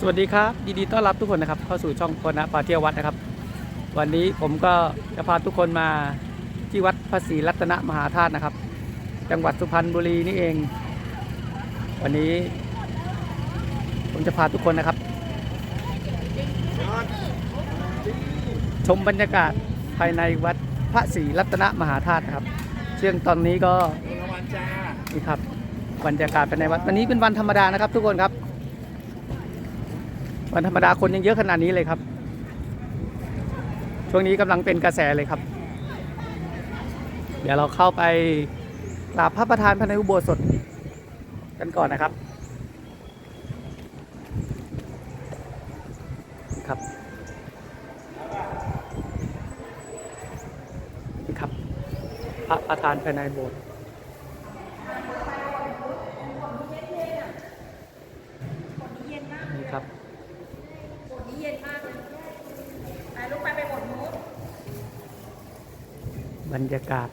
สวัสดีครับยินดีต้อนรับทุกคนนะครับเข้าสู่ช่องคนนะปาเที่ยววัดนะครับ วันนี้ผมก็จะพาทุกคนมาที่วัดพระศรีรัตนมหาธาตุนะครับ จังหวัดสุพรรณบุรีนี่เอง วันนี้ ผมจะพาทุกคนนะครับ ชมบรรยากาศภายในวัดพระศรีรัตนมหาธาตุนะครับซึ่งตอนนี้ก็นี่ครับบรรยากาศภายในวัดวันนี้เป็นวันธรรมดานะครับ ทุกคนครับ วันธรรมดาคนยังเยอะขนาดนี้เลยครับ ช่วงนี้กำลังเป็นกระแสเลยครับ เดี๋ยวเราเข้าไปกราบพระประธานภายในอุโบสถกันก่อนนะครับครับครับ พระประธานภายในโบสถ์นี่ครับ บรรยากาศ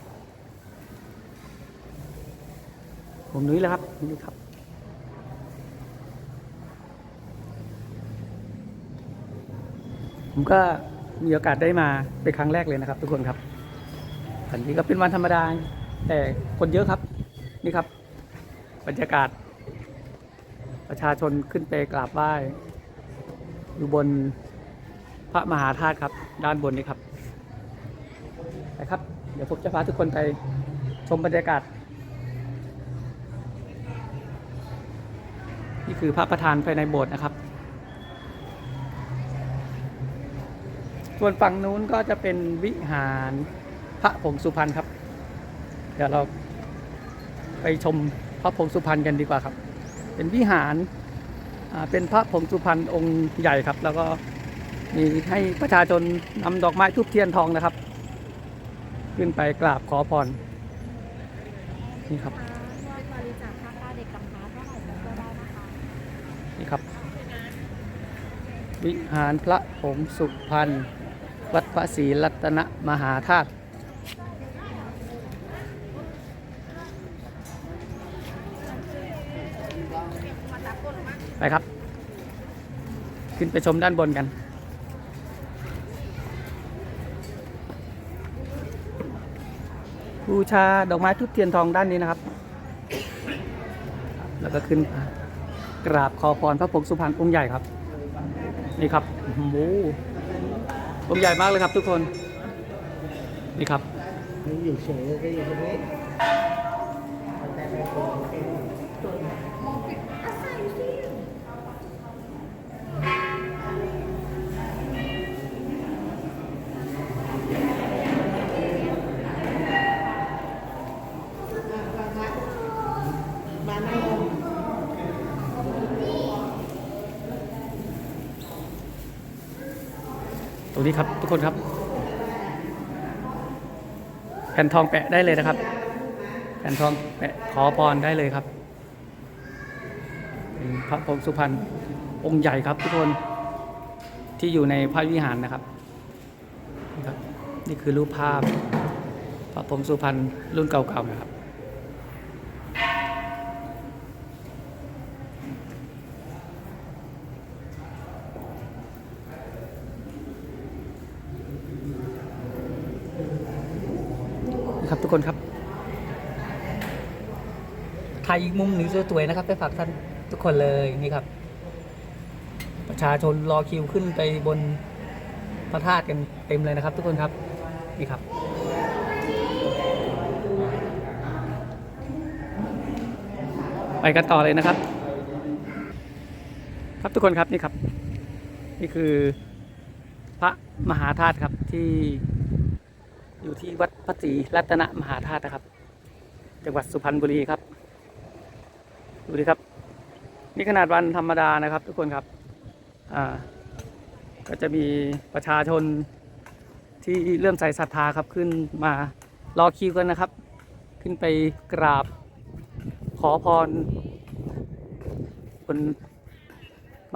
ผมนุ้ยแล้วครับนี่ครับ ผมก็มีโอกาสได้มาเป็นครั้งแรกเลยนะครับ ทุกคนครับอันนี้ก็เป็นวันธรรมดา แต่คนเยอะครับ นี่ครับ บรรยากาศ ประชาชนขึ้นไปกราบไหว้อยู่บนพระมหาธาตุครับ ด้านบนนี้ครับนะครับ เดี๋ยวผมจะพาทุกคนไปชมบรรยากาศ นี่คือพระประธานภายในโบสถ์นะครับ ส่วนฝั่งนู้นก็จะเป็นวิหารพระผงสุพรรณครับ เดี๋ยวเราไปชมพระผงสุพรรณกันดีกว่าครับ เป็นวิหารเป็นพระผงสุพรรณองค์ใหญ่ครับ แล้วก็มีให้ประชาชนนำดอกไม้ทูบเทียนทองนะครับ ขึ้นไปกราบขอพรนี่ครับบริจาคค่าค่าเด็กกำพร้าเท่าไหร่ก็ได้นะคะนี่ครับ วิหารพระผงสุพรรณวัดพระศรีรัตนมหาธาตุไปครับ ขึ้นไปชมด้านบนกัน บูชาดอกไม้ทุบเทียนทองด้านนี้นะครับ แล้วก็ขึ้นกราบขอพรพระพงสุพรรณองค์ใหญ่ครับ นี่ครับโอ้องค์ใหญ่มากเลยครับทุกคน นี่ครับอยู่เฉยก็อยู่ตรงนี้ ตรงนี้ครับทุกคนครับ แผ่นทองแปะได้เลยนะครับ แผ่นทองแปะขอพรได้เลยครับเป็นพระผงสุพรรณองค์ใหญ่ครับ ทุกคนที่อยู่ในพระวิหารนะครับนี่คือรูปภาพพระผงสุพรรณรุ่นเก่าๆนะครับ ครับ ทุกคนครับถ่ายอีกมุมหนึ่งสวยๆนะครับ ไปฝากท่านทุกคนเลยนี่ครับ ประชาชนรอคิวขึ้นไปบนพระธาตุกันเต็มเลยนะครับ ทุกคนครับนี่ครับไปกันต่อเลยนะครับ ครับทุกคนครับนี่ครับ นี่คือพระมหาธาตุครับที่ อยู่ที่วัดพระศรีรัตนมหาธาตุนะครับ จังหวัดสุพรรณบุรีครับ ดูดิครับ นี่ขนาดวันธรรมดานะครับ ทุกคนครับ อ่า ก็จะมีประชาชนที่เริ่มใส่ศรัทธาครับขึ้นมารอคิวกันนะครับ ขึ้นไปกราบขอพรบน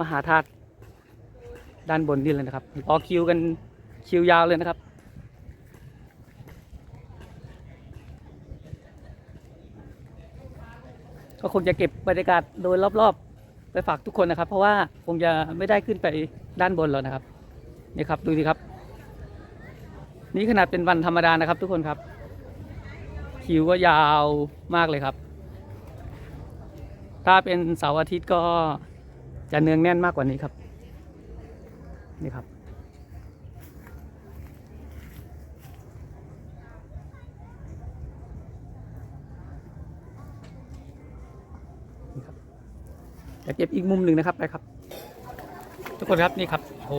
มหาธาตุด้านบนนี่เลยนะครับรอคิวกันคิวยาวเลยนะครับ ก็คงจะเก็บบรรยากาศโดยรอบๆ ไปฝากทุกคนนะครับ เพราะว่าคงจะไม่ได้ขึ้นไปด้านบนหรอกนะครับนี่ครับดูดิครับ นี่ขนาดเป็นวันธรรมดานะครับ ทุกคนครับคิวก็ยาวมากเลยครับ ถ้าเป็นเสาร์อาทิตย์ก็จะเนืองแน่นมากกว่านี้ครับนี่ครับ นี่ครับอยาก เก็บอีกมุมหนึ่งนะครับไปครับ ทุกคนครับนี่ครับโอ้โห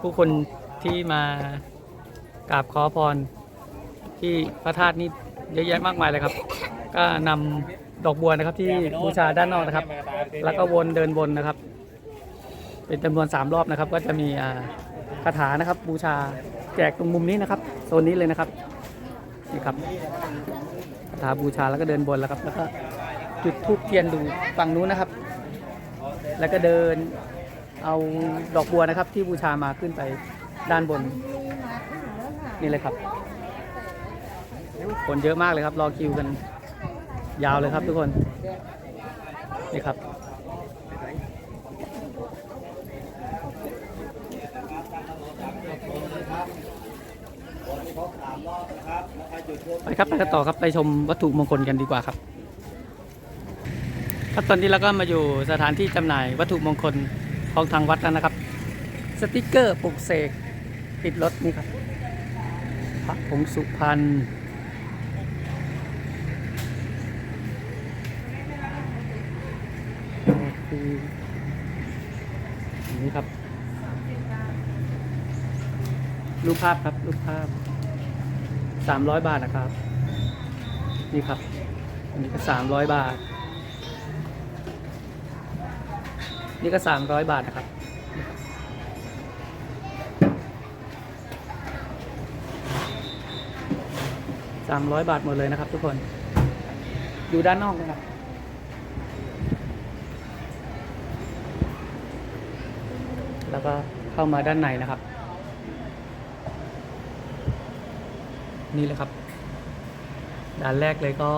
ผู้คนที่มากราบขอพร ที่พระธาตุนี่เยอะแยะมากมายเลยครับ ก็นำดอกบัวนะครับที่บูชาด้านนอกนะครับ แล้วก็วนเดินวนนะครับ เป็นจำนวนสามรอบนะครับ ก็จะมีคาถานะครับ บูชาแจกตรงมุมนี้นะครับโซนนี้เลยนะครับนี่ครับคาถาบูชาแล้วก็เดินบนแล้วครับ แล้วก็จุดธูปเทียนดูฝั่งนู้นนะครับ แล้วก็เดินเอาดอกบัวนะครับ ที่บูชามาขึ้นไปด้านบนนี่เลยครับ คนเยอะมากเลยครับ รอคิวกัน ยาวเลยครับทุกคน นี่ครับไปครับไปกันต่อครับไปชมวัตถุมงคลกันดีกว่าครับ ครับตอนนี้เราก็มาอยู่สถานที่จำหน่ายวัตถุมงคลของทางวัดแล้วนะครับ สติกเกอร์ปลุกเสกติดรถนี่ครับพระผงสุพรรณคือนนี้ครับ รูปภาพครับ รูปภาพสามร้อยบาทนะครับ นี่ครับ อันนี้ก็สามร้อยบาท นี่ก็สามร้อยบาทนะครับสามร้อยบาทหมดเลยนะครับทุกคน อยู่ด้านนอกนะครับแล้วก็เข้ามาด้านในนะครับ นี่เลยครับ ด้านแรกเลยก็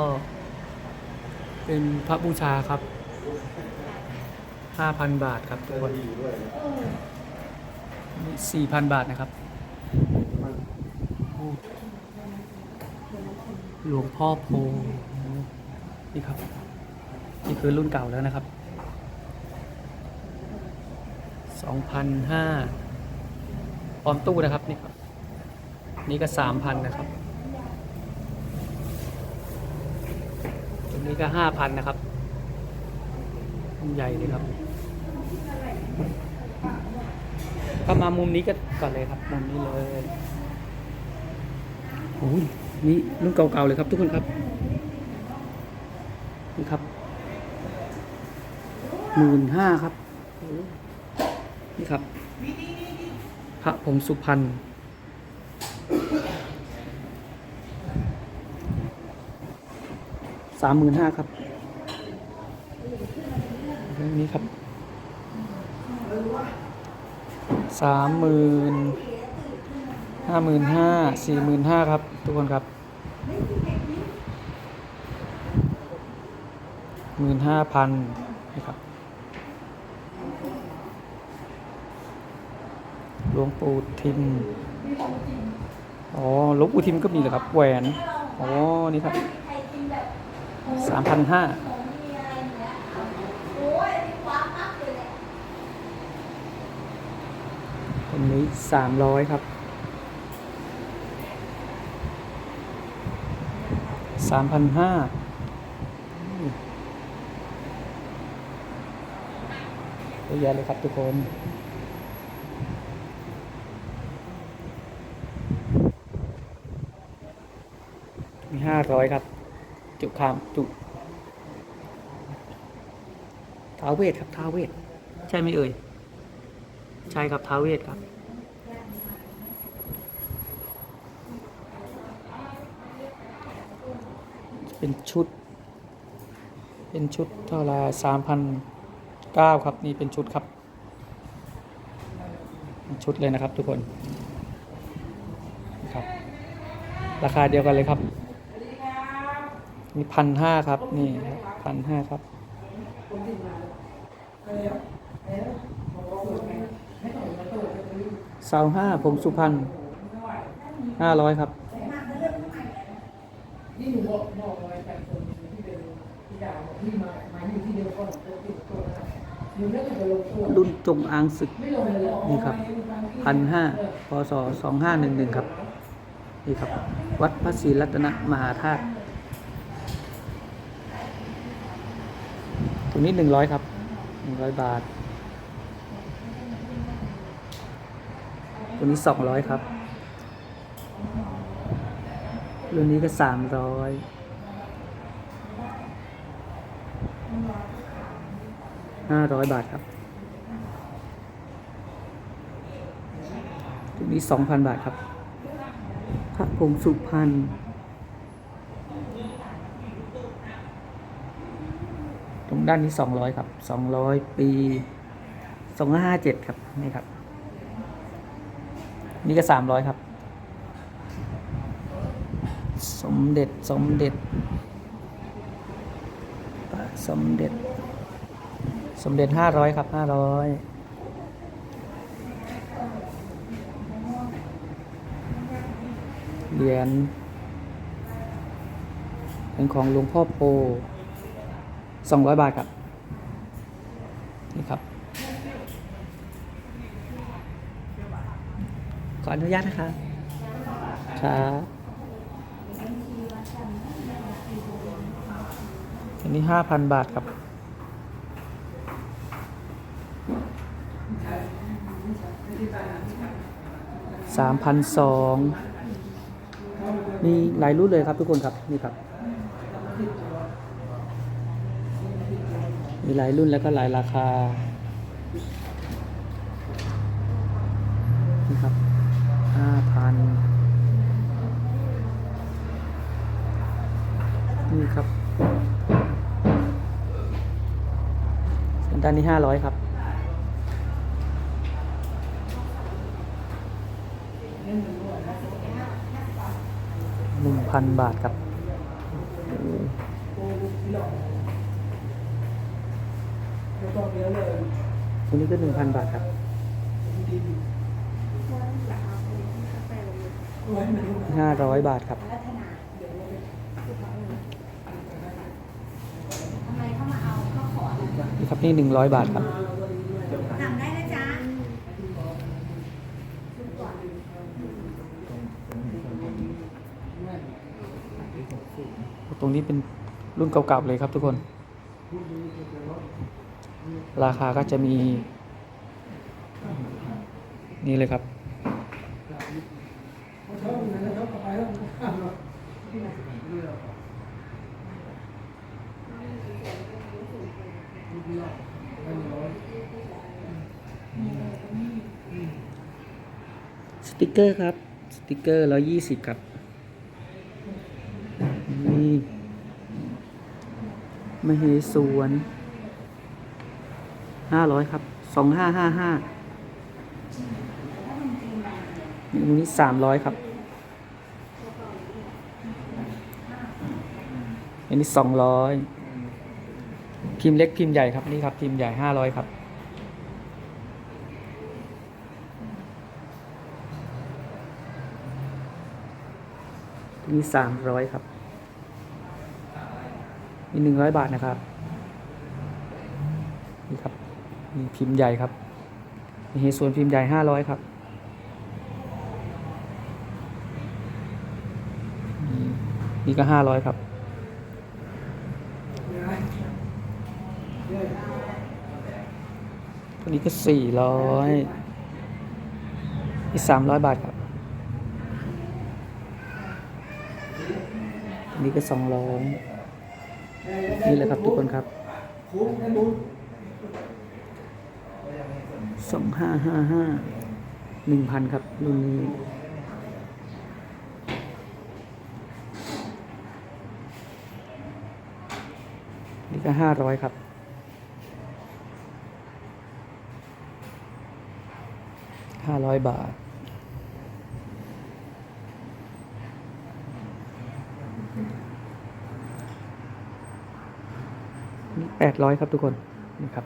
เป็นพระบูชาครับ ห้าพันบาทครับทุกคนสี่พันบาทนะครับ หลวงพ่อโพนี่ครับ นี่คือรุ่นเก่าแล้วนะครับสองพันห้าพร้อมตู้นะครับนี่ครับ นี่ก็สามพันนะครับตัวนี้ก็ห้าพันนะครับมุมใหญ่เลยครับ ก็มามุมนี้กันก่อนเลยครับมุมนี้เลยโอ้ยนี่รุ่นเก่าๆเลยครับ ทุกคนครับนี่ครับหมื่นห้าครับ นี่ครับ พระผงสุพรรณสามหมื่นห้าครับนี้ครับ สามหมื่นห้าหมื่นห้าสี่หมื่นห้าครับ ทุกคนครับหมื่นห้าพันนี่ครับหลวงปู่ทิม อ๋อหลวงปู่ทิมก็มีเหรอครับ แหวน อ๋อ นี่ครับสามพันห้า ตรงนี้สามร้อยครับสามพันห้าเยอะแยะเลยครับทุกคนมีห้าร้อยครับ จุคามจุท้าเวทครับท้าเวท ใช่ไหมเอ่ย ใช่ครับท้าเวทครับ เป็นชุด เป็นชุดเท่าไรสามพันเก้าครับ นี่เป็นชุดครับชุดเลยนะครับทุกคนครับ ราคาเดียวกันเลยครับ มีพันห้าครับ นี่พันห้าครับ สาห้าผมสุพรรณห้าร้อยครับนี่หนูบอกบอกอะไรแต่คนที่เป็นที่ดาวบอกพี่มามาอยู่ที่เดียวก่อนตัวติดตัวนะหนูไม่เคยลงตัวรุ่นจงอางศึกนี่ครับพันห้าพศสองห้าหนึ่งหนึ่งครับ นี่ครับ วัดพระศรีรัตนมหาธาตุตรงนี้หนึ่งร้อยครับหนึ่งร้อยบาท ตรงนี้สองร้อยครับ รุ่นนี้ก็สามร้อยห้าร้อยบาทครับตรงนี้สองพันบาทครับพระพรหมสุพรรณตรงด้านนี้สองร้อยครับสองร้อยปีสองห้าเจ็ดครับ นี่ครับ นี่ก็สามร้อยครับ สมเด็จสมเด็จ สมเด็จ สมเด็จห้าร้อยครับห้าร้อยเหรียญเป็นของหลวงพ่อโปสองร้อยบาทครับ นี่ครับ ขออนุญาตนะคะครับอันนี้ห้าพันบาทครับสามพันสองมีหลายรุ่นเลยครับทุกคนครับนี่ครับ มีหลายรุ่นแล้วก็หลายราคานี่ครับ ห้าพันนี่ครับส่วนด้านนี้ห้าร้อยครับหนึ่งพันบาทครับไม่ต้องเยอะเลยตรงนี้ก็หนึ่งพันบาทครับ ห้าร้อยบาทครับทำไมเข้ามาเอาก็ขอนี่ครับนี่หนึ่งร้อยบาทครับสั่งได้นะจ๊ะตรงนี้เป็นรุ่นเก่าๆเลยครับทุกคน ราคาก็จะมี นี่เลยครับ ส ติกเกอร์ครับ สติกเกอร์ร้อยี่สิบครับนี่มเหสวนห้าร้อยครับสองห้าห้าห้าอันนี้สามร้อยครับอันนี้สองร้อยพิมพ์เล็กพิมพ์ใหญ่ครับนี่ครับพิมพ์ใหญ่ห้าร้อยครับ มีสามร้อยครับ มีหนึ่งร้อยบาทนะครับ นี่ครับ มีพิมพ์ใหญ่ครับ มีเฮส่วนพิมพ์ใหญ่ห้าร้อยครับ นี่ก็ห้าร้อยครับตัวนี้ก็สี่ร้อยนี่สามร้อยบาทครับ อั นนี้ก็สองร้อยนี่แหละครับทุกคนครับสองห้าห้าห้าหนึ่งพันครับรุ่นนี้นี่ก็ห้าร้อยครับห้าร้อยบาท นี่แปดร้อยครับทุกคนนี่ครับ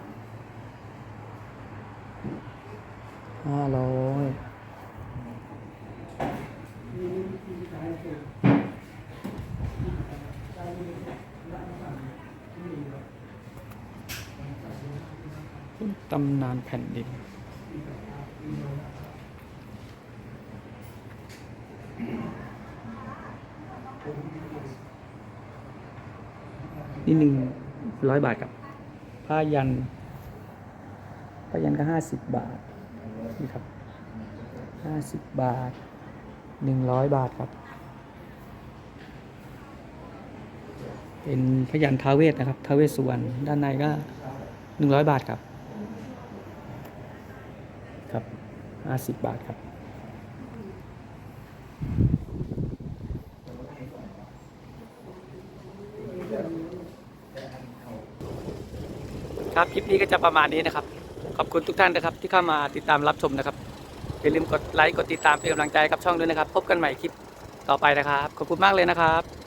ห้าร้อยตำนานแผ่นดินนี่หนึ่ง ร้อยบาทครับผ้ายันผ้ายันก็ห้าสิบบาทนี่ครับห้าสิบบาทหนึ่งร้อยบาทครับ เป็นพยันทาวเวทนะครับทาวเวสสุวรรณด้านในก็หนึ่งร้อยบาทครับ ครับห้าสิบบาทครับ ครับคลิปนี้ก็จะประมาณนี้นะครับ ขอบคุณทุกท่านนะครับ ที่เข้ามาติดตามรับชมนะครับอย่าลืมกดไลค์กดติดตามเป็นกำลังใจกับช่องด้วยนะครับ พบกันใหม่คลิปต่อไปนะครับ ขอบคุณมากเลยนะครับ